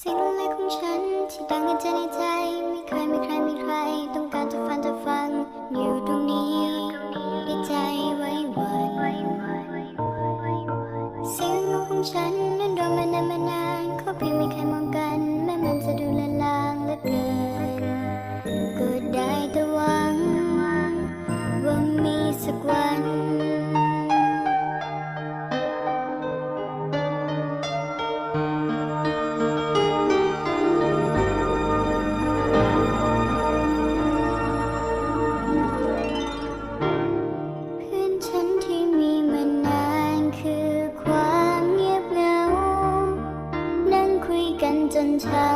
สิ่งละลายของฉันที่ดังกันใจในใจ ไม่ใครไม่ใครไม่ใคร ต้องการจะฟันจะฟังอยู่ tell.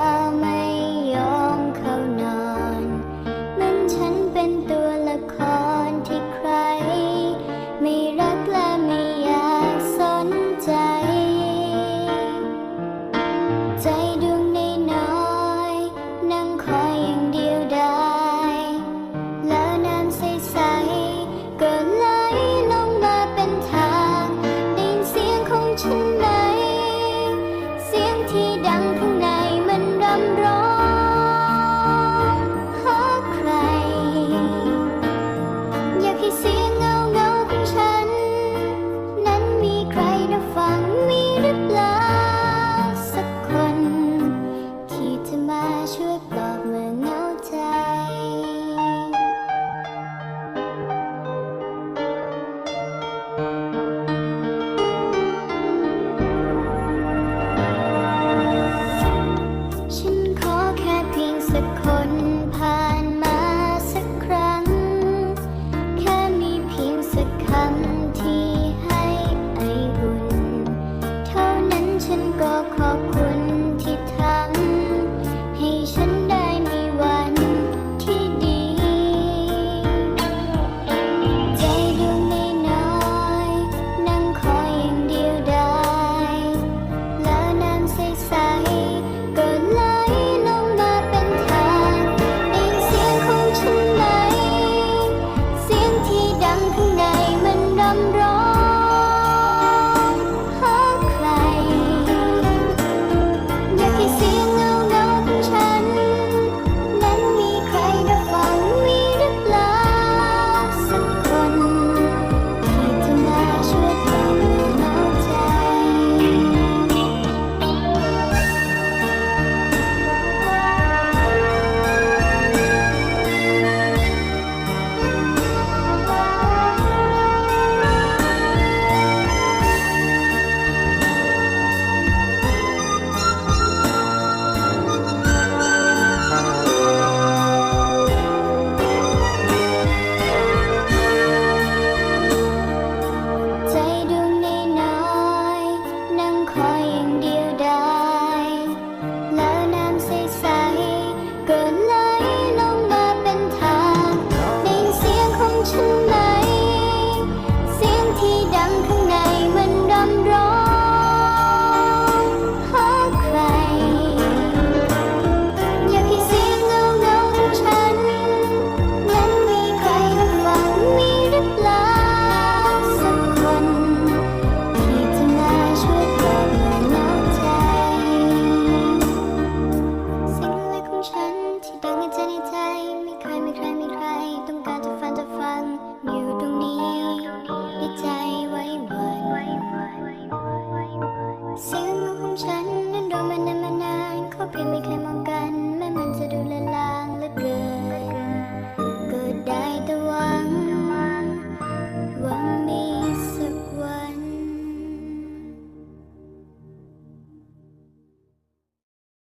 quiet.